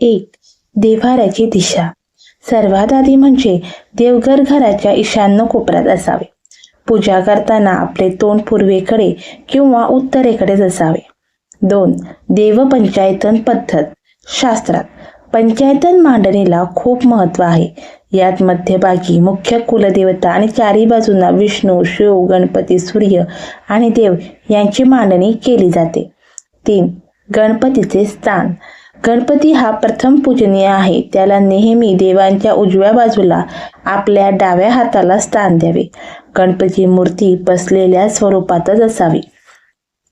एक देव्हाऱ्याची दिशा. सर्वात आधी म्हणजे देवघर घराच्या ईशान्य कोपऱ्यात असावे. पूजा करताना आपले तोंड पूर्वेकडे किंवा उत्तरेकडेच असावे दोन देवपंचायतन पद्धत. शास्त्रात पंचायतन मांडणीला खूप महत्त्व आहे. यात मध्यभागी मुख्य कुलदेवता आणि चारी बाजूंना विष्णू शिव गणपती सूर्य आणि देव यांची मांडणी केली जाते. तीन गणपतीचे स्थान. गणपती हा प्रथम पूजनीय आहे. त्याला नेहमी देवांच्या उजव्या बाजूला आपल्या डाव्या हाताला स्थान द्यावे. गणपती मूर्ती बसलेल्या स्वरूपातच असावी.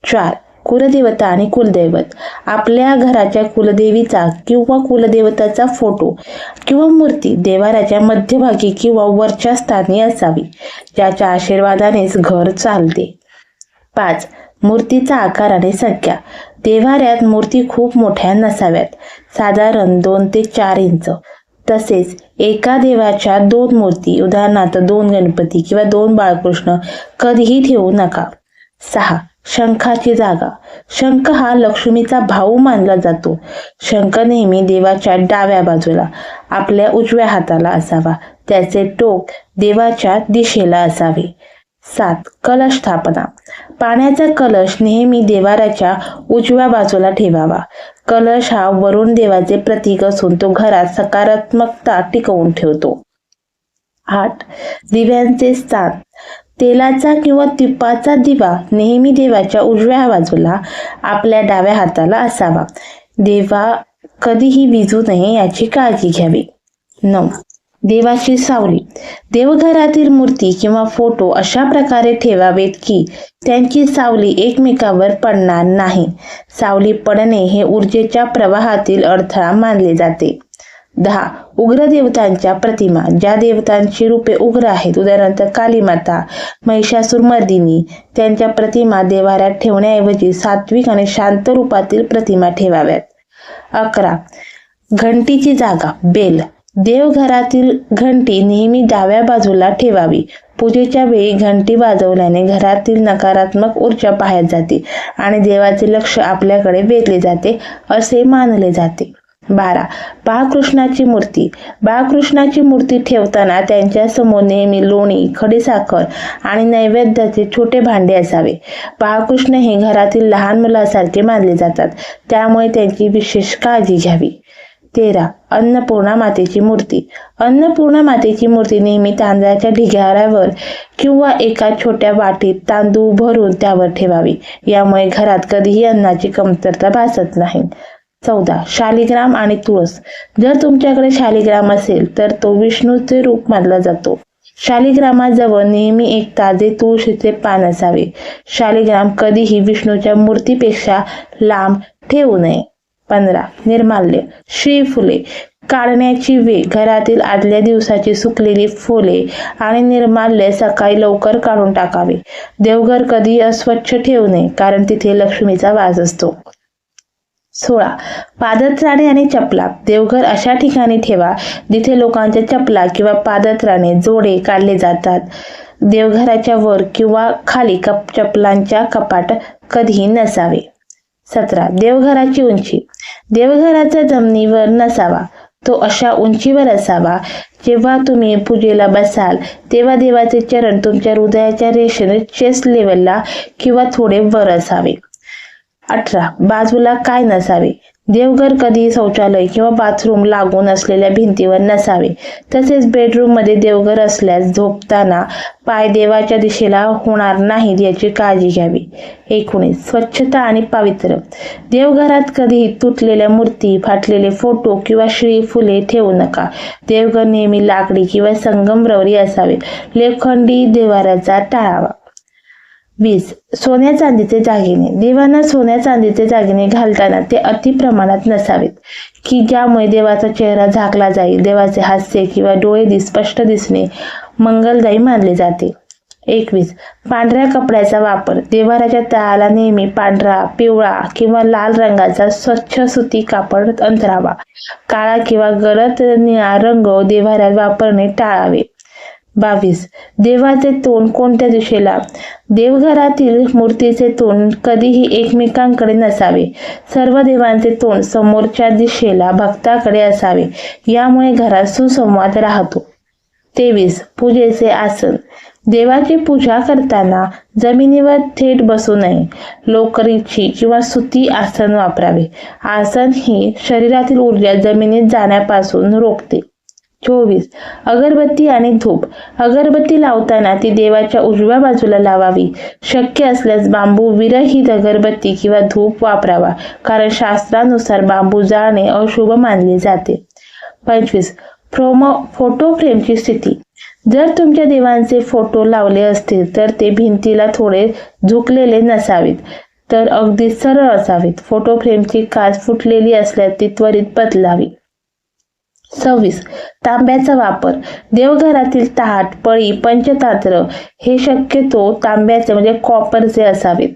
चार कुलदेवता आणि कुलदैवत. आपल्या घराच्या कुलदेवीचा किंवा कुलदेवताचा फोटो किंवा मूर्ती देवाऱ्याच्या मध्यभागी किंवा वरच्या स्थानी असावी ज्याच्या आशीर्वादानेच घर चालते. पाच मूर्तीचा आकार आणि संख्या. देव्हाऱ्यात मूर्ती खूप मोठ्या नसाव्यात. साधारण दोन ते चार इंच. तसेच एका देवाच्या दोन मूर्ती उदाहरणार्थ दोन गणपती किंवा दोन बाळकृष्ण कधीही ठेवू नका. सहा. शंखाची जागा. शंख हा लक्ष्मीचा भाऊ मानला जातो. शंख नेहमी देवाच्या डाव्या बाजूला आपल्या उजव्या हाताला असावा. त्याचे टोक देवाच्या दिशेला असावे. सात. कलश स्थापना. पाण्याचा कलश नेहमी देवाराच्या उजव्या बाजूला ठेवावा. कलश हा वरुण देवाचे प्रतीक असून तो घरात सकारात्मकता टिकवून ठेवतो. आठ. दिव्यांचे स्थान. तेलाचा किंवा तिपाचा दिवा नेहमी देवाच्या उजव्या बाजूला आपल्या डाव्या हाताला असावा. देवा कधीही विजू नये याची काळजी घ्यावी. नऊ. देवाची सावली. देवघरातील मूर्ती किंवा फोटो अशा प्रकारे ठेवावेत की त्यांची सावली एकमेकावर पडणार नाही. सावली पडणे हे ऊर्जेच्या प्रवाहातील अडथळा मानले जाते. दहा. उग्र देवतांच्या प्रतिमा. ज्या देवतांची रूपे उग्र आहेत उदाहरणार्थ कालीमाता महिषासुरमर्दिनी त्यांच्या प्रतिमा देवाऱ्यात ठेवण्याऐवजी सात्विक आणि शांत रूपातील प्रतिमा ठेवाव्यात. अकरा. घंटीची जागा. बेल. देवघरातील घंटी नेहमी डाव्या बाजूला ठेवावी. पूजेच्या वेळी घंटी वाजवल्याने घरातील नकारात्मक ऊर्जा बाहेर जाते आणि देवाचे लक्ष आपल्याकडे वेधले जाते असे मानले जाते. बारा. बाळकृष्णाची मूर्ती. बाळकृष्णाची मूर्ती ठेवताना त्यांच्यासमोर नेहमी लोणी खडीसाखर आणि नैवेद्याचे छोटे भांडे असावे. बाळकृष्ण हे घरातील लहान मुलासारखे मानले जातात. त्यामुळे त्यांची विशेष काळजी घ्यावी. तेरा. अन्नपूर्णा मातेची मूर्ती. अन्नपूर्णा मातेची मूर्ती नेहमी तांदळाच्या ढिगाऱ्यावर किंवा एका छोट्या वाटीत तांदूळ भरून त्यावर ठेवावी. यामुळे घरात कधीही अन्नाची कमतरता भासत नाही. चौदा. शालिग्राम आणि तुळस. जर तुमच्याकडे शालिग्राम असेल तर तो विष्णूचे रूप मानला जातो. शालिग्रामाजवळ नेहमी एक ताजे तुळशीचे पान असावे. शालिग्राम कधीही विष्णूच्या मूर्तीपेक्षा लांब ठेवू नये. पंधरा. निर्माल्य. श्रीफुले काढण्याची वेळ. घरातील आदल्या दिवसाची सुकलेली फुले आणि निर्माल्य सकाळी लवकर काढून टाकावे. देवघर कधी अस्वच्छ ठेवू नये कारण तिथे लक्ष्मीचा वास असतो. सोळा. पादत्राणे आणि चपला. देवघर अशा ठिकाणी ठेवा जिथे लोकांच्या चपला किंवा पादत्राणे जोडे काढले जातात. देवघराच्या वर किंवा खाली कप चपलांच्या कपाट कधीही नसावे. सतरा. देवघराची उंची. देवघराचा जमिनीवर नसावा. तो अशा उंचीवर असावा. जेव्हा तुम्ही पूजेला बसाल तेव्हा देवाचे चरण तुमच्या हृदयाच्या रेषेने चेस्ट लेवलला किंवा थोडे वर असावे. अठरा. बाजूला काय नसावे? देवघर कधी शौचालय किंवा बाथरूम लागून असलेल्या भिंतीवर नसावे. तसेच बेडरूममध्ये देवघर असल्यास झोपताना पाय देवाच्या दिशेला होणार नाहीत याची काळजी घ्यावी. एकोणीस स्वच्छता आणि पावित्र्य देवघरात कधी तुटलेल्या मूर्ती फाटलेले फोटो किंवा श्री फुले ठेवू नका. देवघर नेहमी लाकडी किंवा संगमरवरी असावे. लेखंडी देवाऱ्याचा टाळावा. वीस सोन्या चांदीचे दागिने देवांना सोन्या चांदीचे दागिने घालताना ते अति प्रमाणात नसावेत. की ज्यामुळे देवाचा चेहरा झाकला जाईल देवाचे हास्य किंवा डोळे दिस स्पष्ट दिसणे मंगलदायी मानले जाते. एकवीस पांढऱ्या कपड्याचा वापर. देवाऱ्याच्या तळाला नेहमी पांढरा पिवळा किंवा लाल रंगाचा स्वच्छ सुती कापड अंतरावा. काळा किंवा गडद निळा रंग देवाऱ्यात वापरणे टाळावे. बावीस. देवाचे तोंड कोणत्या दिशेला? देवघरातील मूर्तीचे तोंड कधीही एकमेकांकडे नसावे. सर्व देवांचे तोंड समोरच्या दिशेला भक्ताकडे असावे. यामुळे घरात सुसंवाद राहतो. तेवीस. पूजेचे आसन. देवाची पूजा करताना जमिनीवर थेट बसू नये. लोकरीची किंवा सुती आसन वापरावे. आसन ही शरीरातील ऊर्जा जमिनीत जाण्यापासून रोखते. चोवीस. अगरबत्ती आणि धूप. अगरबत्ती लावताना ती देवाच्या उजव्या बाजूला लावावी. शक्य असल्यास बांबू विरहित अगरबत्ती किंवा धूप वापरावा कारण शास्त्रानुसार बांबू जाळणे अशुभ मानले जाते. पंचवीस. फ्रोमो फोटो फ्रेमची स्थिती. जर तुमच्या देवांचे फोटो लावले असतील तर ते भिंतीला थोडे झुकलेले नसावेत तर अगदी सरळ असावेत. फोटो फ्रेमची काच फुटलेली असल्यास ती त्वरित बदलावी. सव्वीस. तांब्याचा वापर. देवघरातील ताट पळी पंचतात्र हे शक्यतो तांब्याचे म्हणजे कॉपरचे असावेत.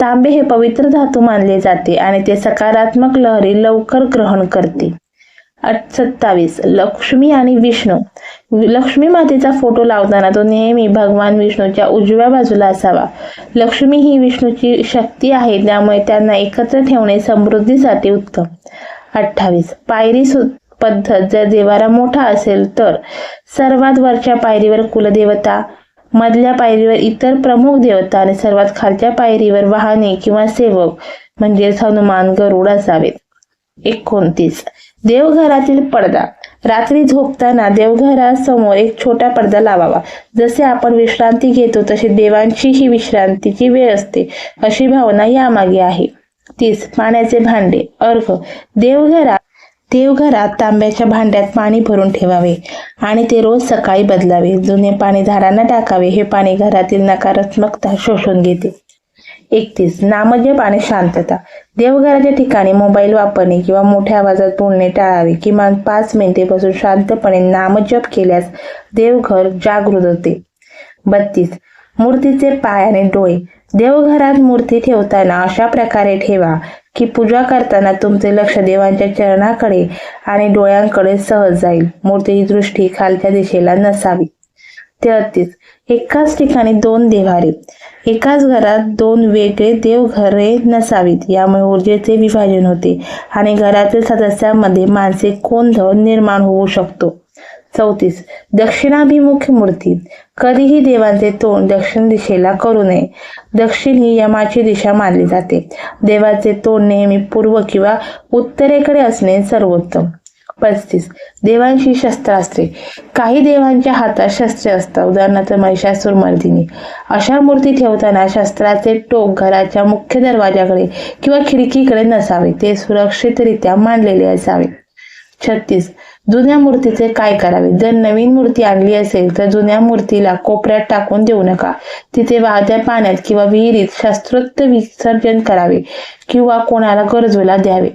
तांबे हे पवित्र धातू मानले जाते आणि ते सकारात्मक लहरी लवकर ग्रहण करते. सत्तावीस. लक्ष्मी आणि विष्णू. लक्ष्मी मातेचा फोटो लावताना तो नेहमी भगवान विष्णूच्या उजव्या बाजूला असावा. लक्ष्मी ही विष्णूची शक्ती आहे त्यामुळे त्यांना एकत्र ठेवणे समृद्धीसाठी उत्तम. अठ्ठावीस. पायरी सु पद्धत जर देवारा मोठा असेल तर सर्वात वरच्या पायरीवर कुलदेवता मधल्या पायरीवर इतर प्रमुख देवता आणि सर्वात खालच्या पायरीवर वाहने किंवा सेवक म्हणजेच हनुमान गरुड असावेत. एकोणतीस. देवघरातील पडदा. रात्री झोपताना देवघरासमोर एक छोटा पडदा लावावा. जसे आपण विश्रांती घेतो तशी देवांची ही विश्रांतीची वेळ असते अशी भावना यामागे आहे. तीस. पाण्याचे भांडे. अर्घ. देवघरात देवघरात तांब्याच्या भांड्यात पाणी भरून ठेवावे आणि ते रोज सकाळी बदलावे. जुने पाणी झाडांना टाकावे. हे पाणी घरातील नकारात्मकता शोषून घेते. एकतीस. नामजप आणि शांतता. देवघराच्या ठिकाणी मोबाईल वापरणे किंवा मोठ्या आवाजात बोलणे टाळावे. किमान पाच मिनिटे बसून शांतपणे नामजप केल्यास देवघर जागृत होते. बत्तीस. मूर्तीचे पाय आणि डोळे. देवघरात मूर्ती ठेवताना अशा प्रकारे ठेवा की पूजा करताना तुमचे लक्ष देवांच्या चरणाकडे आणि डोळ्यांकडे सहज जाईल. मूर्तीची दृष्टी खालच्या दिशेला नसावी. तेहतीस एकाच ठिकाणी दोन देवारे एकाच घरात दोन वेगळे देवघरे नसावीत. यामुळे ऊर्जेचे विभाजन होते आणि घरातील सदस्यांमध्ये मानसिक कोंधळ निर्माण होऊ शकतो. चौतीस. दक्षिणाभिमुख मूर्ती कधीही देवांचे तोंड दक्षिण दिशेला करू नये. दक्षिण ही यमाची दिशा मानली जाते. देवाचे तोंड नेहमी पूर्व किंवा उत्तरेकडे असणे सर्वोत्तम. पस्तीस. देवांशी शस्त्रास्त्रे. काही देवांच्या हातात शस्त्रे असतात. उदाहरणार्थ महिषासूर मर्दिनी. अशा मूर्ती ठेवताना शस्त्राचे टोक घराच्या मुख्य दरवाजाकडे किंवा खिडकीकडे नसावे. ते सुरक्षितरित्या मांडलेले असावे. छत्तीस. जुन्या मूर्तीचे काय करावे? जर नवीन मूर्ती आणली असेल तर जुन्या मूर्तीला कोपऱ्यात टाकून देऊ नका. तिथे वाहत्या पाण्यात किंवा विहिरीत शास्त्रोक्त विसर्जन करावे किंवा कोणाला गरजूला द्यावे.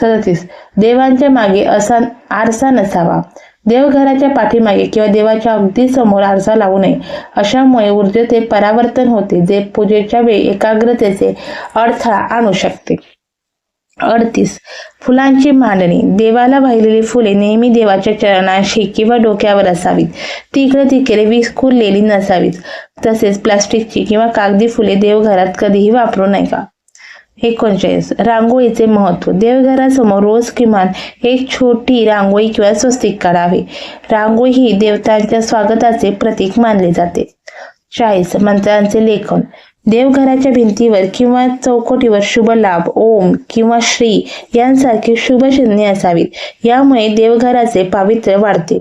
सदतीस देवांच्या मागे असा आरसा नसावा. देवघराच्या पाठीमागे किंवा देवाच्या अगदी समोर आरसा लावू नये. अशामुळे ऊर्जेचे परावर्तन होते जे पूजेच्या वेळी एकाग्रतेचे अडथळा आणू शकते. अडतीस. फुलांची मांडणी. देवाला वाहिलेली फुले नेहमी देवाच्या चरणाशी किंवा डोक्यावर असावीत. तिकडे तिकडे विस्कुरलेली नसावीत. तसेच प्लास्टिकची किंवा कागदी फुले देवघरात कधीही वापरू नये का एकोणचाळीस. रांगोळीचे महत्त्व देवघरासमोर रोज किमान एक छोटी रांगोळी किंवा स्वस्तिक काढावे. रांगोळी ही देवतांच्या स्वागताचे प्रतीक मानले जाते. चाळीस. मंत्रांचे लेखन. देवघराच्या भिंतीवर किंवा चौकटीवर शुभ लाभ ओम किंवा श्री यांसारखी शुभ चिन्हे असावीत. यामुळे देवघराचे पावित्र्य वाढते.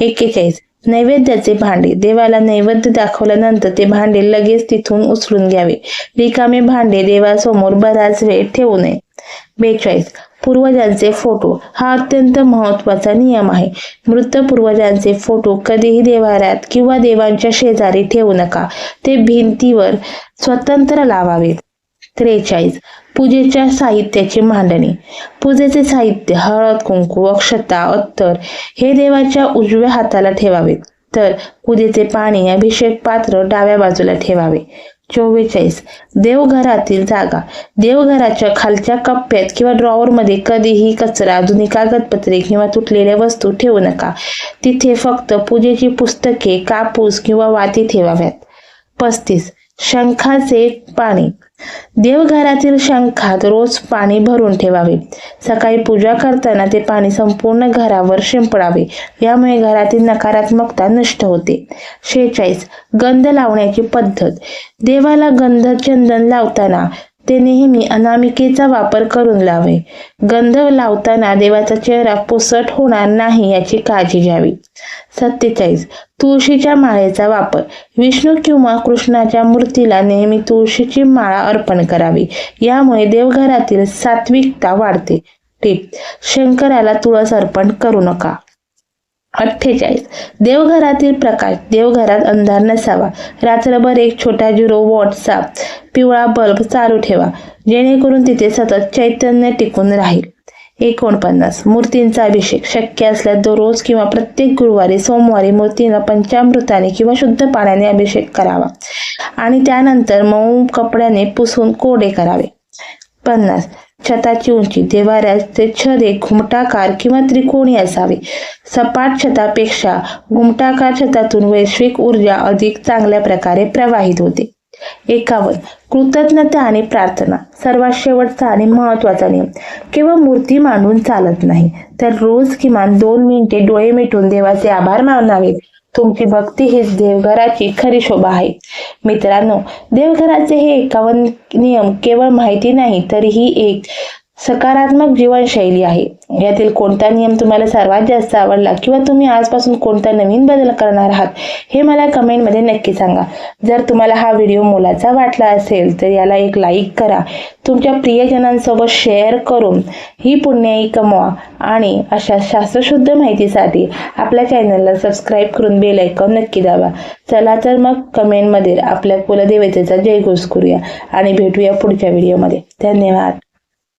एक्केचाळीस. नैवेद्याचे भांडे. देवाला नैवेद्य दाखवल्यानंतर ते भांडे लगेच तिथून उचलून घ्यावे. रिकामे भांडे देवासमोर बराच वेळ ठेवू नये. बेचाळीस. पूर्वजांचे फोटो हा अत्यंत महत्त्वाचा नियम आहे. मृत पूर्वजांचे फोटो कधीही देवाऱ्यात किंवा देवांच्या शेजारी ठेवू नका. ते भिंतीवर स्वतंत्र लावावेत. त्रेचाळीस. पूजेच्या साहित्याची मांडणी. पूजेचे साहित्य हळद कुंकू अक्षता अत्तर हे देवाच्या उजव्या हाताला ठेवावेत. तर पूजेचे पाणी अभिषेक पात्र डाव्या बाजूला ठेवावे. चोवेचाळीस. देवघरातील जागा. देवघराच्या खालच्या कप्प्यात किंवा ड्रॉवरमध्ये कधीही कचरा जुनी कागदपत्रे किंवा तुटलेल्या वस्तू ठेवू नका. तिथे फक्त पूजेची पुस्तके कापूस किंवा वाती ठेवाव्यात. पस्तीस. शंखाचे पाणी. देवघरातील शंखात रोज पाणी भरून ठेवावे. सकाळी पूजा करताना ते पाणी संपूर्ण घरावर शिंपडावे. यामुळे घरातील नकारात्मकता नष्ट होते. शेचाळीस गंध लावण्याची पद्धत. देवाला गंध चंदन लावताना ते नेहमी अनामिकेचा वापर करून लावे. गंध लावताना देवाचा चेहरा पुसट होणार नाही याची काळजी घ्यावी. सत्तेचाळीस. तुळशीच्या माळेचा वापर. विष्णू किंवा कृष्णाच्या मूर्तीला नेहमी तुळशीची माळा अर्पण करावी. यामुळे देवघरातील सात्विकता वाढते. टीप. शंकराला तुळस अर्पण करू नका. अठ्ठेचाळीस. देवघरातील प्रकाश देवघरात अंधार नसावा. रात्रभर एक छोटा झिरो वॉटचा पिवळा बल्ब चालू ठेवा. जेणेकरून तिथे सतत चैतन्य टिकून राहील. एकोणपन्नास. मूर्तींचा अभिषेक. शक्य असल्यास दररोज किंवा प्रत्येक गुरुवारी सोमवारी मूर्तींना पंचामृताने किंवा शुद्ध पाण्याने अभिषेक करावा. आणि त्यानंतर मऊ कपड्याने पुसून कोडे करावे. पन्नास. छताची उंची देवाऱ्याचे ते छदे घुमटाकार किंवा त्रिकोणी असावे. सपाट छतापेक्षा घुमटाकार छतातून वैश्विक ऊर्जा अधिक चांगल्या प्रकारे प्रवाहित होते. एकावन्न कृतज्ञता आणि प्रार्थना सर्वात शेवटचा आणि महत्त्वाचा नियम. केवळ मूर्ती मांडून चालत नाही तर रोज किमान दोन मिनिटे डोळे मिटून देवाचे आभार मानावेत. तुमची भक्ती हीच देवघराची खरी शोभा आहे. मित्रांनो देवघराचे हे एकावन्न नियम केवळ माहिती नाही तर ही एक सकारात्मक जीवनशैली आहे. यातील कोणता नियम तुम्हाला सर्वात जास्त आवडला किंवा तुम्ही आजपासून कोणता नवीन बदल करणार आहात हे मला कमेंटमध्ये नक्की सांगा. जर तुम्हाला हा व्हिडिओ मोलाचा वाटला असेल तर याला एक लाईक करा. तुमच्या प्रियजनांसोबत शेअर करून ही पुण्याई कमवा आणि अशा शास्त्रशुद्ध माहितीसाठी आपल्या चॅनलला सबस्क्राईब करून बेल ऐकून नक्की दाबा. चला तर मग कमेंटमध्ये आपल्या कुलदेवतेचा जयघोष करूया आणि भेटूया पुढच्या व्हिडिओमध्ये धन्यवाद.